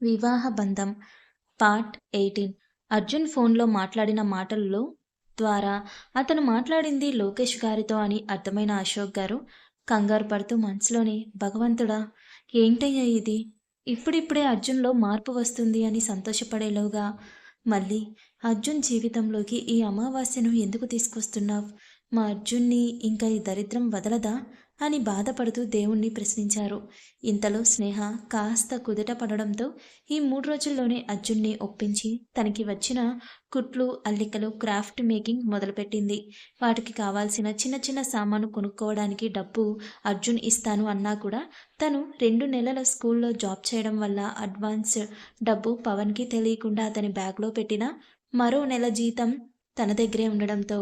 వివాహ బంధం part eighteen. Arjun ఫోన్లో మాట్లాడిన మాటల్లో ద్వారా అతను మాట్లాడింది లోకేష్ గారితో అని అర్థమైన అశోక్ గారు కంగారు పడుతూ మనసులోని భగవంతుడా ఏంటయ్యా ఇది? ఇప్పుడిప్పుడే అర్జున్లో మార్పు వస్తుంది అని సంతోషపడేలోగా మళ్ళీ అర్జున్ జీవితంలోకి ఈ అమావాస్యను ఎందుకు తీసుకొస్తున్నావు? మా అర్జున్ని ఇంకా ఈ దరిద్రం వదలదా? అని బాధపడుతూ దేవుణ్ణి ప్రశ్నించారు. ఇంతలో స్నేహ కాస్త కుదుట పడడంతో ఈ మూడు రోజుల్లోనే అర్జున్ని ఒప్పించి తనకి వచ్చిన కుట్లు అల్లికలు క్రాఫ్ట్ మేకింగ్ మొదలుపెట్టింది. వాటికి కావాల్సిన చిన్న చిన్న సామాను కొనుక్కోవడానికి డబ్బు అర్జున్ ఇస్తాను అన్నా కూడా తను రెండు నెలల స్కూల్లో జాబ్ చేయడం వల్ల అడ్వాన్స్ డబ్బు పవన్కి తెలియకుండా అతని బ్యాగ్లో పెట్టిన మరో నెల జీతం తన దగ్గరే ఉండడంతో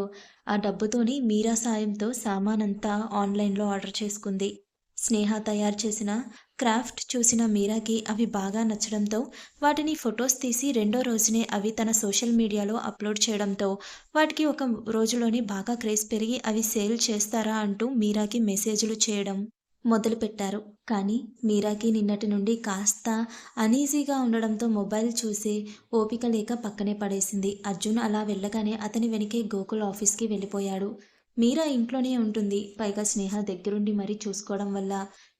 ఆ డబ్బుతోని మీరా సాయంతో సామానంతా ఆన్లైన్లో ఆర్డర్ చేసుకుంది. స్నేహ తయారు చేసిన క్రాఫ్ట్ చూసిన మీరాకి అవి బాగా నచ్చడంతో వాటిని ఫొటోస్ తీసి రెండో రోజునే అవి తన సోషల్ మీడియాలో అప్లోడ్ చేయడంతో వాటికి ఒక రోజులోనే బాగా క్రేజ్ పెరిగి అవి సేల్ చేస్తారా అంటూ మీరాకి మెసేజ్లు చేయడం. మొదలుపెట్టారు. కానీ మీరాకి నిన్నటి నుండి కాస్త అనీజీగా ఉండడంతో మొబైల్ చూసి ఓపిక లేక పక్కనే పడేసింది. అర్జున్ అలా వెళ్ళగానే అతని వెనకే గోకుల్ ఆఫీస్కి వెళ్ళిపోయాడు. మీరా ఇంట్లోనే ఉంటుంది. పైగా స్నేహ దగ్గరుండి మరీ చూసుకోవడం వల్ల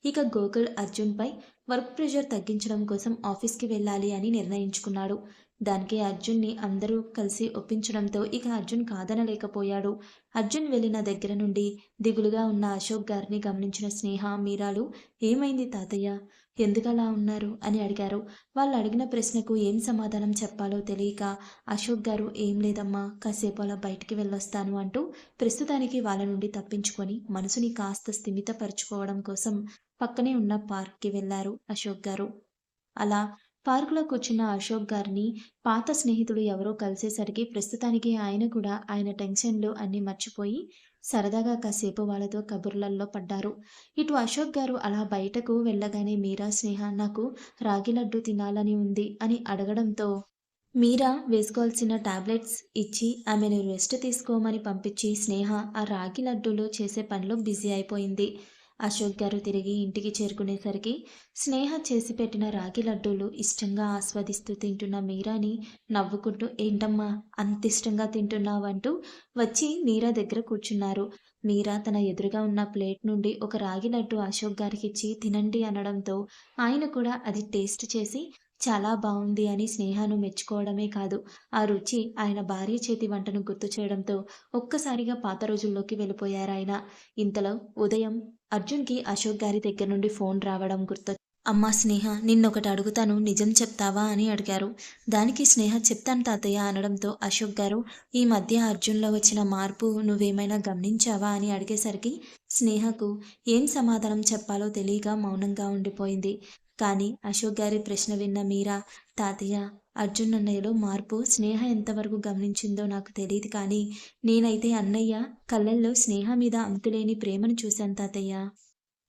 ఇక గోకుల్ అర్జున్పై వర్క్ ప్రెషర్ తగ్గించడం కోసం ఆఫీస్కి వెళ్ళాలి అని నిర్ణయించుకున్నాడు. దానికి అర్జున్ని అందరూ కలిసి ఒప్పించడంతో ఇక అర్జున్ కాదనలేకపోయాడు. అర్జున్ వెళ్ళిన దగ్గర నుండి దిగులుగా ఉన్న అశోక్ గారిని గమనించిన స్నేహ మీరాలు ఏమైంది తాతయ్య? ఎందుకలా ఉన్నారు? అని అడిగారు. వాళ్ళు అడిగిన ప్రశ్నకు ఏం సమాధానం చెప్పాలో తెలియక అశోక్ గారు ఏం లేదమ్మా కాసేపు అలా బయటికి వెళ్ళొస్తాను అంటూ ప్రస్తుతానికి వాళ్ళ నుండి తప్పించుకొని మనసుని కాస్త స్థిమితపరచుకోవడం కోసం పక్కనే ఉన్న పార్క్కి వెళ్ళారు అశోక్ గారు. అలా పార్కులో కూర్చున్న అశోక్ గారిని పాత స్నేహితుడు ఎవరో కలిసేసరికి ప్రస్తుతానికి ఆయన కూడా ఆయన టెన్షన్లు అన్నీ మర్చిపోయి సరదాగా కాసేపు వాళ్ళతో కబుర్లల్లో పడ్డారు. ఇటు అశోక్ గారు అలా బయటకు వెళ్ళగానే మీరా స్నేహ నాకు రాగి లడ్డు తినాలని ఉంది అని అడగడంతో మీరా వేసుకోవాల్సిన టాబ్లెట్స్ ఇచ్చి ఆమెను రెస్ట్ తీసుకోమని పంపించి స్నేహ ఆ రాగి లడ్డూలు చేసే పనిలో బిజీ అయిపోయింది. అశోక్ గారు తిరిగి ఇంటికి చేరుకునేసరికి స్నేహ చేసి పెట్టిన రాగి లడ్డూలు ఇష్టంగా ఆస్వాదిస్తూ తింటున్న మీరాని నవ్వుకుంటూ ఏంటమ్మా అంత ఇష్టంగా తింటున్నావంటూ వచ్చి మీరా దగ్గర కూర్చున్నారు. మీరా తన ఎదురుగా ఉన్న ప్లేట్ నుండి ఒక రాగి లడ్డు అశోక్ గారికి ఇచ్చి తినండి అనడంతో ఆయన కూడా అది టేస్ట్ చేసి చాలా బాగుంది అని స్నేహను మెచ్చుకోవడమే కాదు. ఆ రుచి ఆయన భార్య చేతి వంటను గుర్తు చేయడంతో ఒక్కసారిగా పాత రోజుల్లోకి వెళ్ళిపోయారు ఆయన. ఇంతలో ఉదయం అర్జున్కి అశోక్ గారి దగ్గర నుండి ఫోన్ రావడం గుర్తు అమ్మా స్నేహ నిన్నొకటి అడుగుతాను. నిజం చెప్తావా అని అడిగారు. దానికి స్నేహ చెప్తాను తాతయ్య అనడంతో అశోక్ గారు ఈ మధ్య అర్జున్లో వచ్చిన మార్పు నువ్వేమైనా గమనించావా అని అడిగేసరికి స్నేహకు ఏం సమాధానం చెప్పాలో తెలియక మౌనంగా ఉండిపోయింది. కానీ అశోక్ గారి ప్రశ్న విన్న మీరా తాతయ్య అర్జున్ అన్నయ్యలో మార్పు స్నేహ ఎంతవరకు గమనించిందో నాకు తెలియదు కానీ నేనైతే అన్నయ్య కళ్ళల్లో స్నేహ మీద అంతులేని ప్రేమను చూశాను తాతయ్య.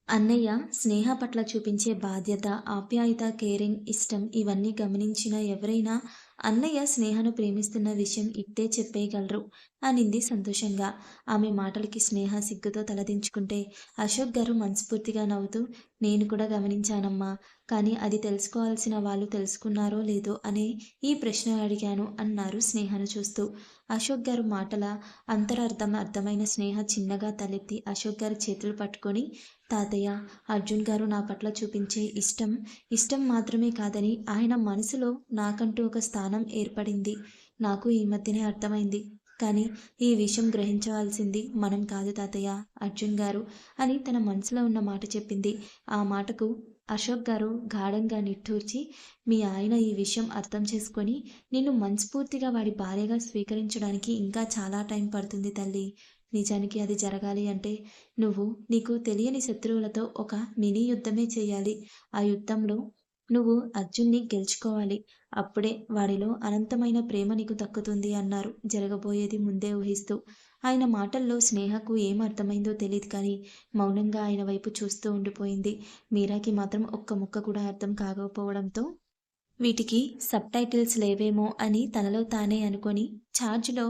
అన్నయ్య స్నేహ పట్ల చూపించే బాధ్యత ఆప్యాయత కేరింగ్ ఇష్టం ఇవన్నీ గమనించిన ఎవరైనా అన్నయ్య స్నేహను ప్రేమిస్తున్న విషయం ఇట్టే చెప్పేయగలరు అనింది సంతోషంగా. ఆమె మాటలకి స్నేహ సిగ్గుతో తలదించుకుంటే అశోక్ గారు మనస్ఫూర్తిగా నవ్వుతూ నేను కూడా గమనించానమ్మా కానీ అది తెలుసుకోవాల్సిన వాళ్ళు తెలుసుకున్నారో లేదో అనే ఈ ప్రశ్న అడిగాను అన్నారు స్నేహను చూస్తూ. అశోక్ గారు మాటల అంతరార్థం అర్థమైన స్నేహ చిన్నగా తలెత్తి అశోక్ గారి చేతులు పట్టుకొని తాతయ్య అర్జున్ గారు నా పట్ల చూపించే ఇష్టం ఇష్టం మాత్రమే కాదని ఆయన మనసులో నాకంటూ ఒక స్థానం ఏర్పడింది. నాకు ఈ మధ్యనే అర్థమైంది. కానీ ఈ విషయం గ్రహించవలసింది మనం కాదు తాతయ్య అర్జున్ గారు అని తన మనసులో ఉన్న మాట చెప్పింది. ఆ మాటకు అశోక్ గారు గాఢంగా నిట్టూర్చి మీ ఆయన ఈ విషయం అర్థం చేసుకొని నిన్ను మనస్ఫూర్తిగా వాడి భార్యగా స్వీకరించడానికి ఇంకా చాలా టైం పడుతుంది తల్లి. నిజానికి అది జరగాలి అంటే నువ్వు నీకు తెలియని శత్రువులతో ఒక మినీ యుద్ధమే చేయాలి. ఆ యుద్ధంలో నువ్వు అర్జున్ని గెలుచుకోవాలి. అప్పుడే వాడిలో అనంతమైన ప్రేమ నీకు దక్కుతుంది అన్నారు. జరగబోయేది ముందే ఊహిస్తూ. ఆయన మాటల్లో స్నేహకు ఏం అర్థమైందో తెలియదు కానీ మౌనంగా ఆయన వైపు చూస్తూ ఉండిపోయింది. మీరాకి మాత్రం ఒక్క ముక్క కూడా అర్థం కాకపోవడంతో వీటికి సబ్ టైటిల్స్ లేవేమో అని తనలో తానే అనుకొని ఛార్జ్లో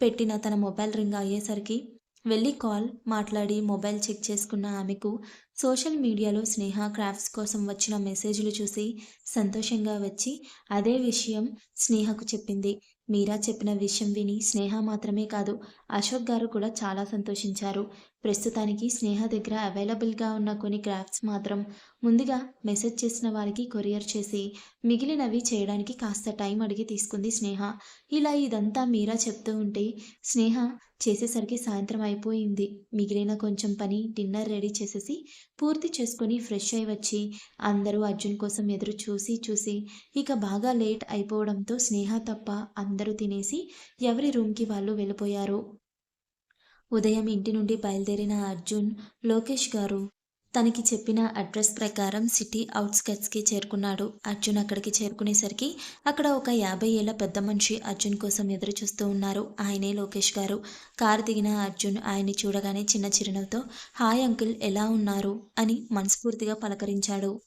పెట్టిన తన మొబైల్ రింగ్ అయ్యేసరికి వెళ్ళి కాల్ మాట్లాడి మొబైల్ చెక్ చేసుకున్న ఆమెకు సోషల్ మీడియాలో స్నేహ క్రాఫ్ట్స్ కోసం వచ్చిన మెసేజ్లు చూసి సంతోషంగా వచ్చి అదే విషయం స్నేహకు చెప్పింది. మీరా చెప్పిన విషయం విని స్నేహ మాత్రమే కాదు అశోక్ గారు కూడా చాలా సంతోషించారు. ప్రస్తుతానికి స్నేహ దగ్గర అవైలబుల్గా ఉన్న కొన్ని క్రాఫ్ట్స్ మాత్రం ముందుగా మెసేజ్ చేసిన వారికి కొరియర్ చేసి మిగిలినవి చేయడానికి కాస్త టైం అడిగి తీసుకుంది స్నేహ. ఇలా ఇదంతా మీరా చెప్తూ ఉంటే స్నేహ చేసేసరికి సాయంత్రం అయిపోయింది. మిగిలిన కొంచెం పని డిన్నర్ రెడీ చేసేసి పూర్తి చేసుకొని ఫ్రెష్ అయి వచ్చి అందరూ అర్జున్ కోసం ఎదురు చూసి చూసి ఇక బాగా లేట్ అయిపోవడంతో స్నేహ తప్ప అందరూ తినేసి ఎవరి రూమ్కి వాళ్ళు వెళ్ళిపోయారు. ఉదయం ఇంటి నుండి బయలుదేరిన అర్జున్ లోకేష్ గారు తనకి చెప్పిన అడ్రస్ ప్రకారం సిటీ అవుట్స్కట్స్కి చేరుకున్నాడు. అర్జున్ అక్కడికి చేరుకునేసరికి అక్కడ ఒక యాభై ఏళ్ళ పెద్ద మనిషి అర్జున్ కోసం ఎదురు చూస్తూ ఉన్నారు. ఆయనే లోకేష్ గారు. కారు దిగిన అర్జున్ ఆయన్ని చూడగానే చిన్న చిరునవ్వుతో హాయ్ అంకుల్ ఎలా ఉన్నారు? అని మనస్ఫూర్తిగా పలకరించాడు.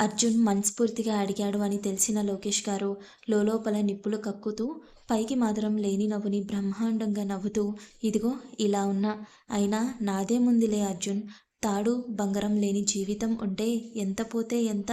అర్జున్ మనస్ఫూర్తిగా అడిగాడు అని తెలిసిన లోకేష్ గారు లోపల నిప్పులు కక్కుతూ పైకి మాత్రం లేని నవ్వుని బ్రహ్మాండంగా నవ్వుతూ ఇదిగో ఇలా ఉన్నా. అయినా నాదే ముందులే అర్జున్. తాడు బంగారం లేని జీవితం ఉంటే ఎంత పోతే ఎంత?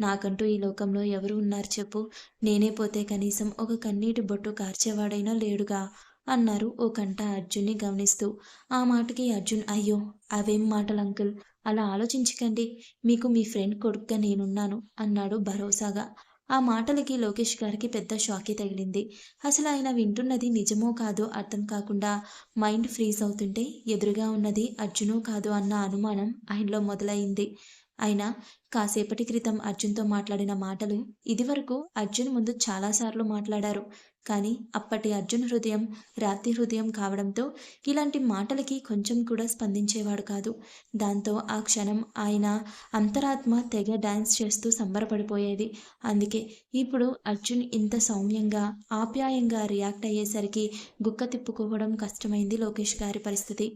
నాకంటూ ఈ లోకంలో ఎవరు ఉన్నారు చెప్పు. నేనే పోతే కనీసం ఒక కన్నీటి బొట్టు కార్చేవాడైనా లేడుగా? అన్నారు ఓ కంట అర్జున్ని గమనిస్తూ. ఆ మాటకి అర్జున్ అయ్యో అవేం మాటలు అంకుల్? అలా ఆలోచించకండి. మీకు మీ ఫ్రెండ్ కొడుకుగా నేనున్నాను అన్నాడు భరోసాగా. ఆ మాటలకి లోకేష్ గారికి పెద్ద షాకే తగిలింది. అసలు ఆయన వింటున్నది నిజమో కాదో అర్థం కాకుండా మైండ్ ఫ్రీజ్ అవుతుంటే ఎదురుగా ఉన్నది అర్జునో కాదు అన్న అనుమానం ఆయనలో మొదలైంది. అయినా కాసేపటి క్రితం అర్జున్తో మాట్లాడిన మాటలు ఇదివరకు అర్జున్ ముందు చాలాసార్లు మాట్లాడారు. కానీ అప్పటి అర్జున్ హృదయం రాతి హృదయం కావడంతో ఇలాంటి మాటలకి కొంచెం కూడా స్పందించేవాడు కాదు. దాంతో ఆ క్షణం ఆయన అంతరాత్మ తెగ డాన్స్ చేస్తూ సంబరపడిపోయేది. అందుకే ఇప్పుడు అర్జున్ ఇంత సౌమ్యంగా ఆప్యాయంగా రియాక్ట్ అయ్యేసరికి గుక్క తిప్పుకోవడం కష్టమైంది లోకేష్ గారి పరిస్థితి.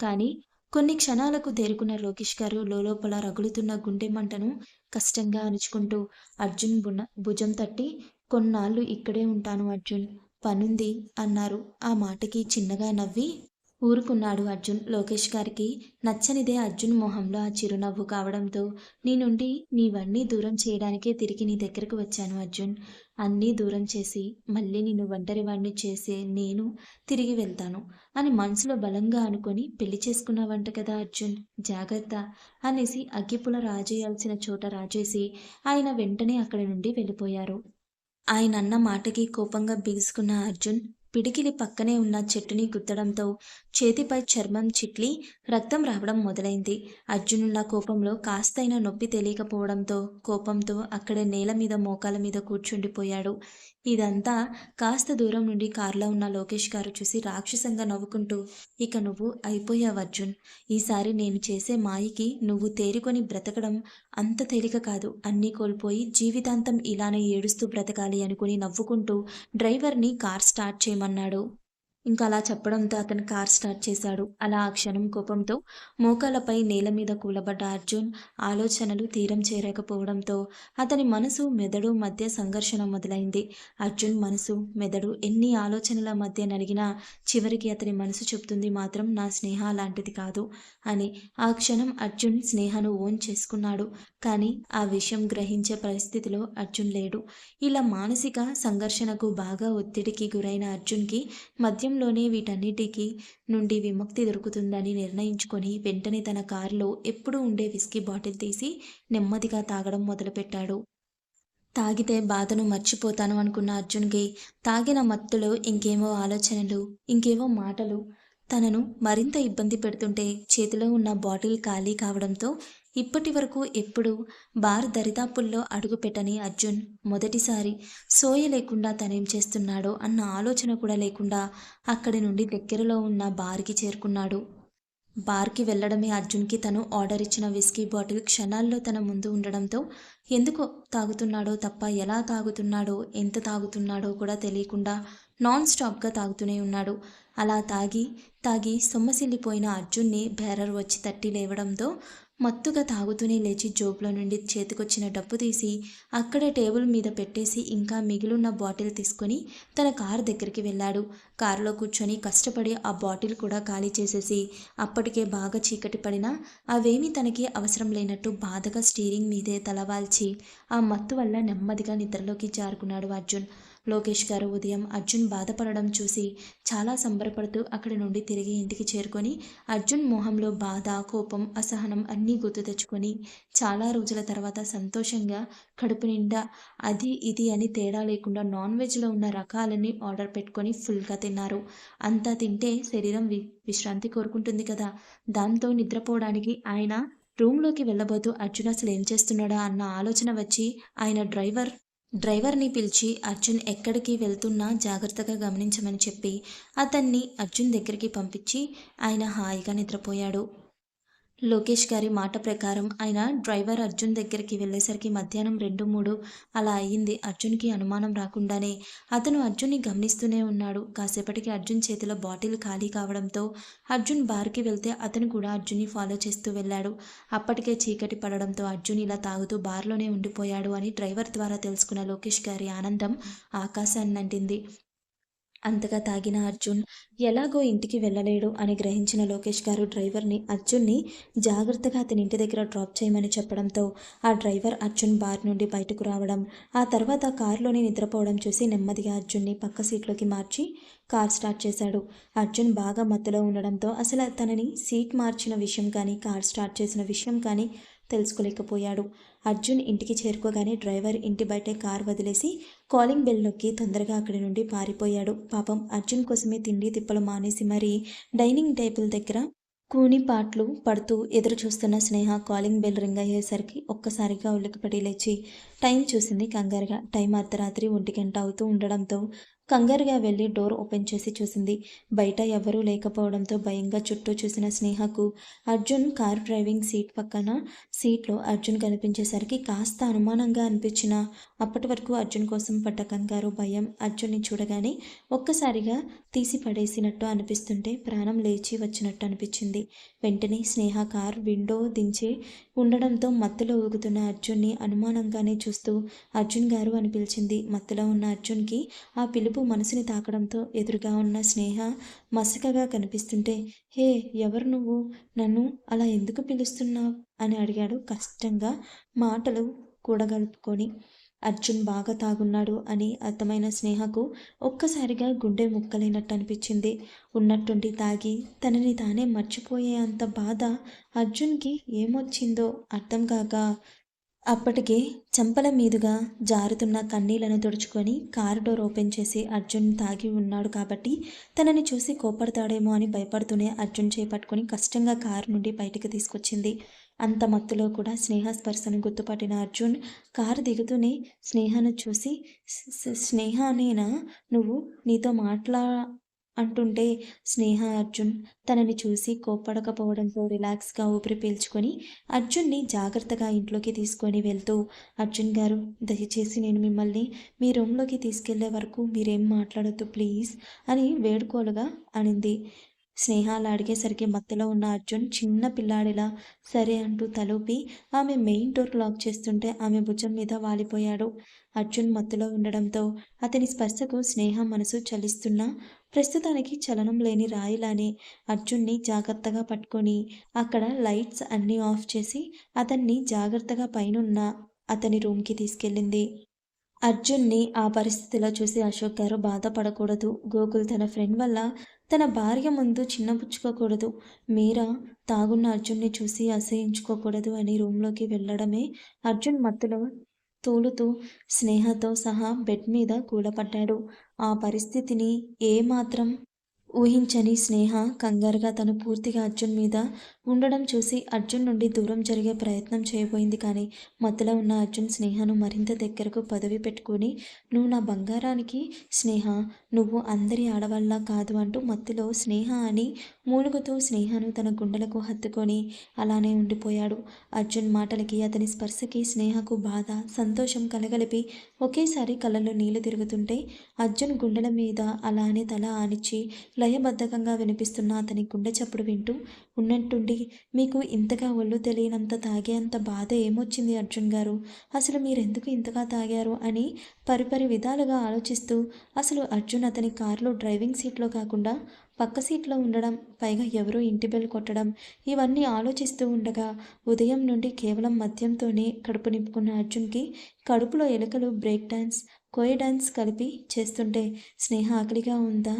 కానీ కొన్ని క్షణాలకు తేరుకున్న లోకేష్ గారు లోపల రగులుతున్న గుండె మంటను కష్టంగా అణుచుకుంటూ అర్జున్ బున భుజం తట్టి కొన్నాళ్ళు ఇక్కడే ఉంటాను అర్జున్ పనుంది అన్నారు. ఆ మాటకి చిన్నగా నవ్వి ఊరుకున్నాడు అర్జున్. లోకేష్ గారికి నచ్చనిదే అర్జున్ మొహంలో ఆ చిరునవ్వు కావడంతో నీ నుండి నీవన్నీ దూరం చేయడానికే తిరిగి నీ దగ్గరకు వచ్చాను అర్జున్. అన్నీ దూరం చేసి మళ్ళీ నిన్ను ఒంటరివాణ్ణి చేసే నేను తిరిగి వెళ్తాను అని మనసులో బలంగా అనుకొని పెళ్ళి చేసుకున్నావంట కదా అర్జున్. జాగ్రత్త అనేసి అగ్గిపుల రాజేయాల్సిన చోట రాజేసి ఆయన వెంటనే అక్కడి నుండి వెళ్ళిపోయారు. ఆయన అన్న మాటకి కోపంగా బిగుసుకున్న అర్జున్ పిడికిలి పక్కనే ఉన్న చెట్టుని గుద్దడంతో చేతిపై చర్మం చిట్లి రక్తం రావడం మొదలైంది. అర్జునున్న కోపంలో కాస్తైనా నొప్పి తెలియకపోవడంతో కోపంతో అక్కడే నేల మీద మోకాల మీద కూర్చుండిపోయాడు. ఇదంతా కాస్త దూరం నుండి కారులో ఉన్న లోకేష్ గారు చూసి రాక్షసంగా నవ్వుకుంటూ ఇక నువ్వు అయిపోయావు అర్జున్. ఈసారి నేను చేసే మాయకి నువ్వు తేరుకొని బ్రతకడం అంత తేలిక కాదు. అన్నీ కోల్పోయి జీవితాంతం ఇలానే ఏడుస్తూ బ్రతకాలి అనుకుని నవ్వుకుంటూ డ్రైవర్ని కార్ స్టార్ట్ చేయమన్నాడు. ఇంకా అలా చెప్పడంతో అతను కార్ స్టార్ట్ చేశాడు. అలా ఆ క్షణం కోపంతో మోకాలపై నేల మీద కూలబడ్డ అర్జున్ ఆలోచనలు తీరం చేరకపోవడంతో అతని మనసు మెదడు మధ్య సంఘర్షణ మొదలైంది. అర్జున్ మనసు మెదడు ఎన్ని ఆలోచనల మధ్య నలిగినా చివరికి అతని మనసు చెప్తుంది మాత్రం నా స్నేహ లాంటిది కాదు అని. ఆ క్షణం అర్జున్ స్నేహను ఓన్ చేసుకున్నాడు. కానీ ఆ విషయం గ్రహించే పరిస్థితిలో అర్జున్ లేడు. ఇలా మానసిక సంఘర్షణకు బాగా ఒత్తిడికి గురైన అర్జున్కి మద్యం మద్యంలోనే వీటన్నిటికీ నుండి విముక్తి దొరుకుతుందని నిర్ణయించుకొని వెంటనే తన కారులో ఎప్పుడూ ఉండే విస్కీ బాటిల్ తీసి నెమ్మదిగా తాగడం మొదలుపెట్టాడు. తాగితే బాధను మర్చిపోతాను అనుకున్న అర్జున్కి తాగిన మత్తులో ఇంకేమో ఆలోచనలు ఇంకేవో మాటలు. తనను మరింత ఇబ్బంది పెడుతుంటే చేతిలో ఉన్న బాటిల్ ఖాళీ కావడంతో ఇప్పటి వరకు ఎప్పుడు బార్ దరిదాపుల్లో అడుగుపెట్టని అర్జున్ మొదటిసారి సోయ లేకుండా తనేం చేస్తున్నాడో అన్న ఆలోచన కూడా లేకుండా అక్కడి నుండి దగ్గరలో ఉన్న బార్కి చేరుకున్నాడు. బార్కి వెళ్ళడమే అర్జున్కి తను ఆర్డర్ ఇచ్చిన విస్కీ బాటిల్ క్షణాల్లో తన ముందు ఉండడంతో ఎందుకు తాగుతున్నాడో తప్ప ఎలా తాగుతున్నాడో ఎంత తాగుతున్నాడో కూడా తెలియకుండా నాన్ స్టాప్గా తాగుతూనే ఉన్నాడు. అలా తాగి తాగి సొమ్మసిల్లిపోయిన అర్జున్ని బేరర్ వచ్చి తట్టి లేవడంతో మత్తుగా తాగుతూనే లేచి జోబులో నుండి చేతికొచ్చిన డబ్బు తీసి అక్కడ టేబుల్ మీద పెట్టేసి ఇంకా మిగిలిన బాటిల్ తీసుకొని తన కారు దగ్గరికి వెళ్ళాడు. కారులో కూర్చొని కష్టపడి ఆ బాటిల్ కూడా ఖాళీ చేసేసి అప్పటికే బాగా చీకటి పడినా అవేమీ తనకి అవసరం లేనట్టు బాధగా స్టీరింగ్ మీదే తలవాల్చి ఆ మత్తు వల్ల నెమ్మదిగా నిద్రలోకి జారుకున్నాడు అర్జున్. లోకేష్ గారు ఉదయం అర్జున్ బాధపడడం చూసి చాలా సంబరపడుతూ అక్కడి నుండి తిరిగి ఇంటికి చేరుకొని అర్జున్ మొహంలో బాధ కోపం అసహనం అన్నీ గుర్తు తెచ్చుకొని చాలా రోజుల తర్వాత సంతోషంగా కడుపు నిండా అది ఇది అని తేడా లేకుండా నాన్ వెజ్లో ఉన్న రకాలన్నీ ఆర్డర్ పెట్టుకొని ఫుల్గా తిన్నారు. అంతా తింటే శరీరం వి విశ్రాంతి కోరుకుంటుంది కదా. దాంతో నిద్రపోవడానికి ఆయన రూమ్లోకి వెళ్ళబోతూ అర్జున్ అసలు ఏం చేస్తున్నాడా అన్న ఆలోచన వచ్చి ఆయన డ్రైవర్ డ్రైవర్ని పిలిచి అర్జున్ ఎక్కడికి వెళ్తున్నా జాగ్రత్తగా గమనించమని చెప్పి అతన్ని అర్జున్ దగ్గరికి పంపించి ఆయన హాయిగా నిద్రపోయాడు. లోకేష్ గారి మాట ప్రకారం ఆయన డ్రైవర్ అర్జున్ దగ్గరికి వెళ్ళేసరికి మధ్యాహ్నం రెండు మూడు అలా అయ్యింది. అర్జున్కి అనుమానం రాకుండానే అతను అర్జున్ని గమనిస్తూనే ఉన్నాడు. కాసేపటికి అర్జున్ చేతిలో బాటిల్ ఖాళీ కావడంతో అర్జున్ బార్కి వెళ్తే అతను కూడా అర్జున్ని ఫాలో చేస్తూ వెళ్ళాడు. అప్పటికే చీకటి పడడంతో అర్జున్ ఇలా తాగుతూ బార్లోనే ఉండిపోయాడు అని డ్రైవర్ ద్వారా తెలుసుకున్న లోకేష్ గారి ఆనందం ఆకాశాన్నంటింది అంతగా తాగిన అర్జున్ ఎలాగో ఇంటికి వెళ్ళలేడు అని గ్రహించిన లోకేష్ గారు డ్రైవర్ని అర్జున్ని జాగ్రత్తగా అతని ఇంటి దగ్గర డ్రాప్ చేయమని చెప్పడంతో ఆ డ్రైవర్ అర్జున్ బార్ నుండి బయటకు రావడం ఆ తర్వాత కారులోనే నిద్రపోవడం చూసి నెమ్మదిగా అర్జున్ని పక్క సీట్లోకి మార్చి కార్ స్టార్ట్ చేశాడు. అర్జున్ బాగా మత్తులో ఉండడంతో అసలు తనని సీట్ మార్చిన విషయం కానీ కార్ స్టార్ట్ చేసిన విషయం కానీ తెలుసుకోలేకపోయాడు. అర్జున్ ఇంటికి చేరుకోగానే డ్రైవర్ ఇంటి బయటే కార్ వదిలేసి కాలింగ్ బెల్ నొక్కి తొందరగా అక్కడి నుండి పారిపోయాడు. పాపం అర్జున్ కోసమే తిండి తిప్పలు మానేసి మరీ డైనింగ్ టేబుల్ దగ్గర కూని పాటలు పడుతూ ఎదురు చూస్తున్న స్నేహ కాలింగ్ బెల్ రింగ్ అయ్యేసరికి ఒక్కసారిగా ఉలికిపడి లేచి టైం చూసింది కంగారుగా. టైం అర్ధరాత్రి ఒంటి గంట అవుతూ ఉండడంతో కంగారుగా వెళ్ళి డోర్ ఓపెన్ చేసి చూసింది. బయట ఎవరూ లేకపోవడంతో భయంగా చుట్టూ చూసిన స్నేహకు అర్జున్ కార్ డ్రైవింగ్ సీట్ పక్కన సీట్లో అర్జున్ కనిపించేసరికి కాస్త అనుమానంగా అనిపించిన అప్పటి వరకు అర్జున్ కోసం పడ్డ కంగారు భయం అర్జున్ని చూడగానే ఒక్కసారిగా తీసి పడేసినట్టు అనిపిస్తుంటే ప్రాణం లేచి వచ్చినట్టు అనిపించింది. వెంటనే స్నేహ కార్ విండో దించి ఉండడంతో మత్తులో ఊగుతున్న అర్జున్ని అనుమానంగానే చూస్తూ అర్జున్ గారు అని పిలిచింది. మత్తులో ఉన్న అర్జున్కి ఆ పిలుపు మనసుని తాకడంతో ఎదురుగా ఉన్న స్నేహ మసకగా కనిపిస్తుంటే హే ఎవరు నువ్వు? నన్ను అలా ఎందుకు పిలుస్తున్నావు? అని అడిగాడు కష్టంగా మాటలు కూడగలుపుకొని. అర్జున్ బాగా తాగున్నాడు అని అర్థమైన స్నేహకు ఒక్కసారిగా గుండె ముక్కలైనట్టు అనిపించింది ఉన్నట్టుండి తాగి తనని తానే మర్చిపోయే అంత బాధ అర్జున్కి ఏమొచ్చిందో అర్థం కాక అప్పటికే చెంపల మీదుగా జారుతున్న కన్నీళ్ళను తుడుచుకొని కారు డోర్ ఓపెన్ చేసి అర్జున్ తాగి ఉన్నాడు కాబట్టి తనని చూసి కోపడతాడేమో అని భయపడుతూనే అర్జున్ చేపట్టుకొని కష్టంగా కారు నుండి బయటికి తీసుకొచ్చింది. అంత మత్తులో కూడా స్నేహ స్పర్శను గుర్తుపట్టిన అర్జున్ కారు దిగుతూనే స్నేహను చూసి స్నేహనేనా నువ్వు నీతో మాట్లా అంటుంటే స్నేహ అర్జున్ తనని చూసి కోప్పడకపోవడంతో రిలాక్స్గా ఊపిరి పీల్చుకొని అర్జున్ని జాగ్రత్తగా ఇంట్లోకి తీసుకొని వెళ్తూ అర్జున్ గారు దయచేసి నేను మిమ్మల్ని మీ రూమ్లోకి తీసుకెళ్ళే వరకు మీరేం మాట్లాడొద్దు ప్లీజ్ అని వేడుకోలుగా అనింది. స్నేహాలు అడిగేసరికి మత్తులో ఉన్న అర్జున్ చిన్న పిల్లాడిలా సరే అంటూ తలూపి ఆమె మెయిన్ డోర్ లాక్ చేస్తుంటే ఆమె భుజం మీద వాలిపోయాడు. అర్జున్ మత్తులో ఉండడంతో అతని స్పర్శకు స్నేహ మనసు చలిస్తున్నా ప్రస్తుతానికి చలనం లేని రాయిలానే అర్జున్ని జాగ్రత్తగా పట్టుకొని అక్కడ లైట్స్ అన్నీ ఆఫ్ చేసి అతన్ని జాగ్రత్తగా పైనున్న అతని రూమ్కి తీసుకెళ్ళింది. అర్జున్ని ఆ పరిస్థితిలో చూసి అశోక్ గారు బాధపడకూడదు. గోకుల్ తన ఫ్రెండ్ వల్ల తన భార్య ముందు చిన్నపుచ్చుకోకూడదు. మీరా తాగున్న అర్జున్ని చూసి అసహించుకోకూడదు అని రూమ్లోకి వెళ్ళడమే అర్జున్ మత్తులో తూలుతూ స్నేహతో సహా బెడ్ మీద కూలపడ్డాడు ఆ పరిస్థితిని ఏమాత్రం ఊహించని స్నేహ కంగారుగా తను పూర్తిగా అర్జున్ మీద ఉండడం చూసి అర్జున్ నుండి దూరం జరిగే ప్రయత్నం చేయబోయింది కానీ మధ్యలో ఉన్న అర్జున్ స్నేహను మరింత దగ్గరకు పదవి పెట్టుకుని నువ్వు నా బంగారానికి స్నేహ నువ్వు అందరి ఆడవాళ్ళ కాదు అంటూ మత్తులో స్నేహ అని మూలుగుతూ స్నేహను తన గుండెలకు హత్తుకొని అలానే ఉండిపోయాడు. అర్జున్ మాటలకి అతని స్పర్శకి స్నేహకు బాధ సంతోషం కలగలిపి ఒకేసారి కళ్ళలో నీళ్ళు తిరుగుతుంటే అర్జున్ గుండెల మీద అలానే తల ఆనిచ్చి లయబద్ధకంగా వినిపిస్తున్న అతని గుండె చప్పుడు వింటూ ఉన్నట్టుండి ఏంటి మీకు ఇంతగా ఒళ్ళు తెలియనంత తాగేంత బాధ ఏమొచ్చింది అర్జున్ గారు? అసలు మీరెందుకు ఇంతగా తాగారు అని పరిపరి విధాలుగా ఆలోచిస్తూ అసలు అర్జున్ అతని కారులో డ్రైవింగ్ సీట్లో కాకుండా పక్క సీట్లో ఉండడం పైగా ఎవరో ఇంటి బెల్ కొట్టడం ఇవన్నీ ఆలోచిస్తూ ఉండగా ఉదయం నుండి కేవలం మద్యంతోనే కడుపు నింపుకున్న అర్జున్కి కడుపులో ఎలుకలు బ్రేక్ డ్యాన్స్ కోయ డ్యాన్స్ కలిపి చేస్తుంటే స్నేహ ఆకలిగా ఉందా?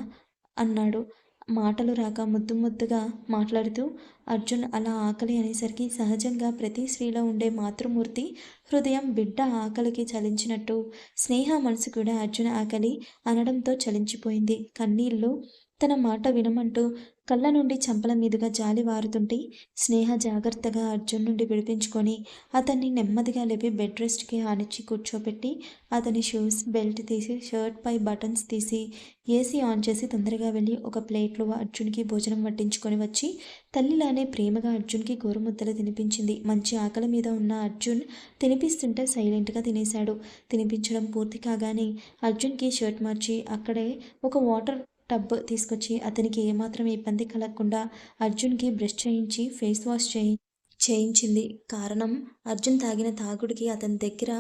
అన్నాడు. మాటలు రాక ముద్దు ముద్దుగా మాట్లాడుతూ అర్జున్ అలా ఆకలి అనేసరికి సహజంగా ప్రతి స్త్రీలో ఉండే మాతృమూర్తి హృదయం బిడ్డ ఆకలికి చలించినట్టు స్నేహ మనసు కూడా అర్జున్ ఆకలి అనడంతో చలించిపోయింది. కన్నీళ్ళు తన మాట వినమంటూ కళ్ళ నుండి చంపల మీదుగా జాలి వారుతుంటే స్నేహ జాగ్రత్తగా అర్జున్ నుండి విడిపించుకొని అతన్ని నెమ్మదిగా లేపి బెడ్ రెస్ట్కి ఆనిచ్చి కూర్చోబెట్టి అతని షూస్ బెల్ట్ తీసి షర్ట్ పై బటన్స్ తీసి ఏసీ ఆన్ చేసి తొందరగా వెళ్ళి ఒక ప్లేట్లో అర్జున్కి భోజనం వడ్డించుకొని వచ్చి తల్లిలానే ప్రేమగా అర్జున్కి గోరుముద్దలు తినిపించింది. మంచి ఆకలి మీద ఉన్న అర్జున్ తినిపిస్తుంటే సైలెంట్గా తినేశాడు. తినిపించడం పూర్తి కాగానే అర్జున్కి షర్ట్ మార్చి అక్కడే ఒక వాటర్ టబ్ తీసుకొచ్చి అతనికి ఏమాత్రం ఇబ్బంది కలగకుండా అర్జున్కి బ్రష్ చేయించి ఫేస్ వాష్ చేయి చేయించింది. కారణం అర్జున్ తాగిన తాగుడికి అతని దగ్గర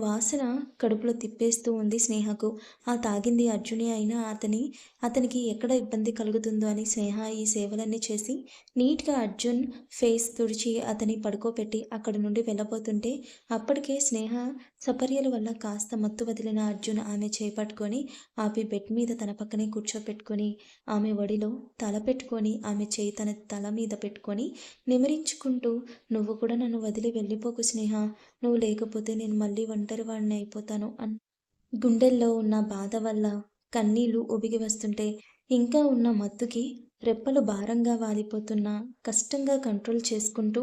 వాసన కడుపులో తిప్పేస్తూ ఉంది స్నేహకు. ఆ తాగింది అర్జునే అయినా అతని అతనికి ఎక్కడ ఇబ్బంది కలుగుతుందో అని స్నేహ ఈ సేవలన్నీ చేసి నీట్గా అర్జున్ ఫేస్ తుడిచి అతని పడుకోబెట్టి అక్కడి నుండి వెళ్ళబోతుంటే అప్పటికే స్నేహ సపర్యల వల్ల కాస్త మత్తు వదిలిన అర్జున్ ఆమె చేపట్టుకొని ఆపి బెడ్ మీద తన పక్కనే కూర్చోపెట్టుకొని ఆమె ఒడిలో తల పెట్టుకొని ఆమె చేయి తన తల మీద పెట్టుకొని నిమరించుకుంటూ నువ్వు కూడా నన్ను వదిలి వెళ్ళిపోకు స్నేహ. నువ్వు లేకపోతే నేను మళ్ళీ ఒంటరి వాడిని అయిపోతాను అన్. గుండెల్లో ఉన్న బాధ వల్ల కన్నీళ్ళు ఉబిగి వస్తుంటే ఇంకా ఉన్న మత్తుకి రెప్పలు భారంగా వాలిపోతున్నా కష్టంగా కంట్రోల్ చేసుకుంటూ